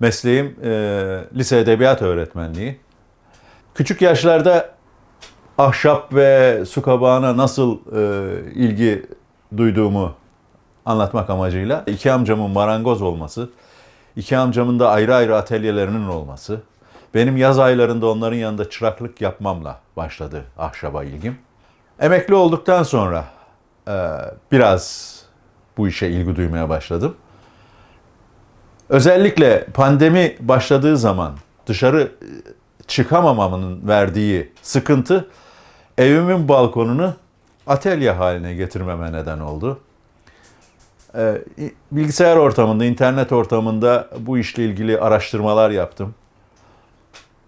Mesleğim e, lise edebiyat öğretmenliği. Küçük yaşlarda ahşap ve su kabağına nasıl e, ilgi duyduğumu anlatmak amacıyla iki amcamın marangoz olması, iki amcamın da ayrı ayrı atölyelerinin olması, benim yaz aylarında onların yanında çıraklık yapmamla başladı ahşaba ilgim. Emekli olduktan sonra e, biraz bu işe ilgi duymaya başladım. Özellikle pandemi başladığı zaman dışarı e, çıkamamamın verdiği sıkıntı evimin balkonunu atölye haline getirmeme neden oldu. Ee, bilgisayar ortamında, internet ortamında bu işle ilgili araştırmalar yaptım.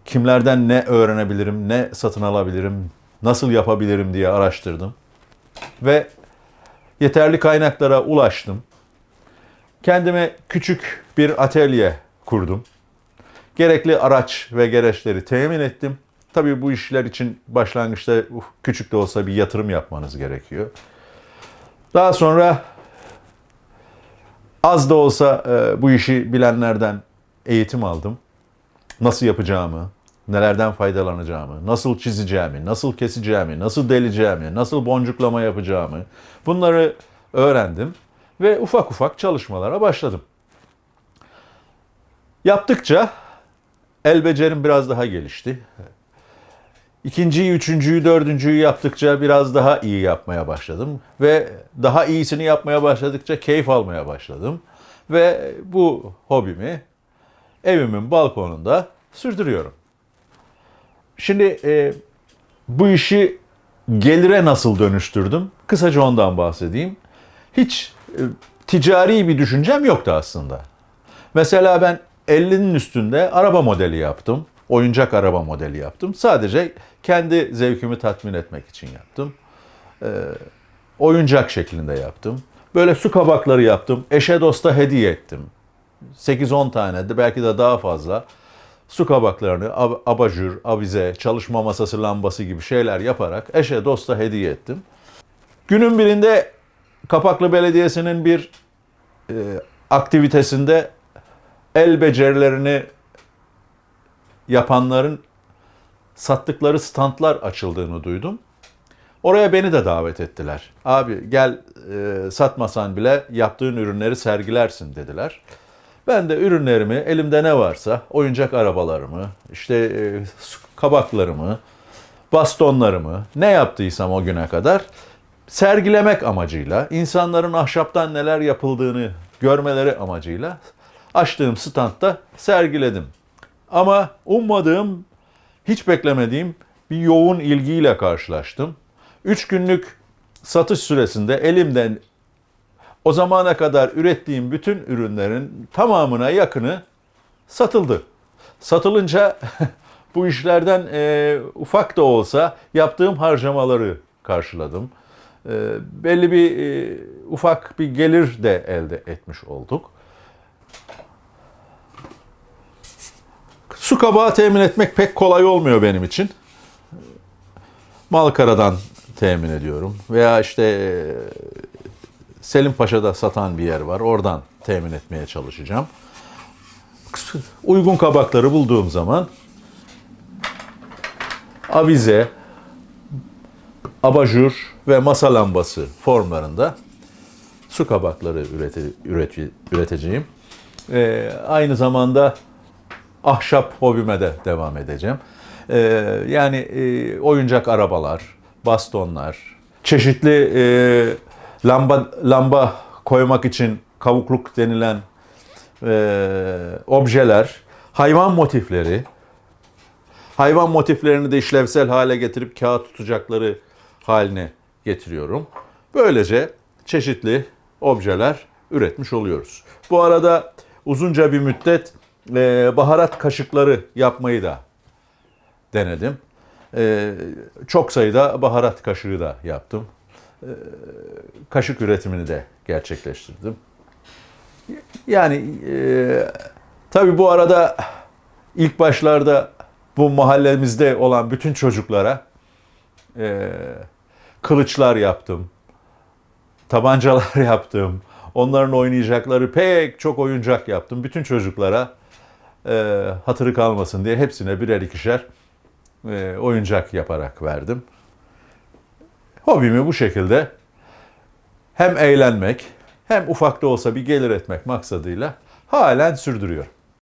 Kimlerden ne öğrenebilirim, ne satın alabilirim, nasıl yapabilirim diye araştırdım. Ve yeterli kaynaklara ulaştım. Kendime küçük bir atölye kurdum. Gerekli araç ve gereçleri temin ettim. Tabii bu işler için başlangıçta uf, küçük de olsa bir yatırım yapmanız gerekiyor. Daha sonra az da olsa e, bu işi bilenlerden eğitim aldım. Nasıl yapacağımı, nelerden faydalanacağımı, nasıl çizeceğimi, nasıl keseceğimi, nasıl deleceğimi, nasıl boncuklama yapacağımı bunları öğrendim ve ufak ufak çalışmalara başladım. Yaptıkça el becerim biraz daha gelişti. İkinciyi, üçüncüyü, dördüncüyü yaptıkça biraz daha iyi yapmaya başladım. Ve daha iyisini yapmaya başladıkça keyif almaya başladım. Ve bu hobimi evimin balkonunda sürdürüyorum. Şimdi e, bu işi gelire nasıl dönüştürdüm? Kısaca ondan bahsedeyim. Hiç ticari bir düşüncem yoktu aslında. Mesela ben 50'nin üstünde araba modeli yaptım. Oyuncak araba modeli yaptım. Sadece kendi zevkimi tatmin etmek için yaptım. Ee, oyuncak şeklinde yaptım. Böyle su kabakları yaptım. Eşe dosta hediye ettim. 8-10 tane de belki de daha fazla su kabaklarını ab- abajur, avize, çalışma masası lambası gibi şeyler yaparak eşe dosta hediye ettim. Günün birinde Kapaklı Belediyesi'nin bir e, aktivitesinde el becerilerini yapanların sattıkları standlar açıldığını duydum. Oraya beni de davet ettiler. Abi gel e, satmasan bile yaptığın ürünleri sergilersin dediler. Ben de ürünlerimi elimde ne varsa oyuncak arabalarımı, işte e, kabaklarımı, bastonlarımı ne yaptıysam o güne kadar sergilemek amacıyla, insanların ahşaptan neler yapıldığını görmeleri amacıyla açtığım standta sergiledim. Ama ummadığım, hiç beklemediğim bir yoğun ilgiyle karşılaştım. Üç günlük satış süresinde elimden o zamana kadar ürettiğim bütün ürünlerin tamamına yakını satıldı. Satılınca bu işlerden e, ufak da olsa yaptığım harcamaları karşıladım. E, belli bir e, ufak bir gelir de elde etmiş olduk. Su kabağı temin etmek pek kolay olmuyor benim için. Malkara'dan temin ediyorum. Veya işte e, Selim Paşa'da satan bir yer var. Oradan temin etmeye çalışacağım. Uygun kabakları bulduğum zaman avize, abajur ve masa lambası formlarında su kabakları ürete, üreti- üreteceğim. Ee, aynı zamanda ahşap hobime de devam edeceğim. Ee, yani e, oyuncak arabalar, bastonlar, çeşitli e, lamba lamba koymak için kavukluk denilen e, objeler, hayvan motifleri, hayvan motiflerini de işlevsel hale getirip kağıt tutacakları haline getiriyorum. Böylece çeşitli objeler üretmiş oluyoruz. Bu arada uzunca bir müddet e, baharat kaşıkları yapmayı da denedim. E, çok sayıda baharat kaşığı da yaptım. E, kaşık üretimini de gerçekleştirdim. Yani e, tabii bu arada ilk başlarda bu mahallemizde olan bütün çocuklara e, kılıçlar yaptım, tabancalar yaptım, onların oynayacakları pek çok oyuncak yaptım. Bütün çocuklara e, hatırı kalmasın diye hepsine birer ikişer e, oyuncak yaparak verdim. Hobimi bu şekilde hem eğlenmek hem ufak da olsa bir gelir etmek maksadıyla halen sürdürüyorum.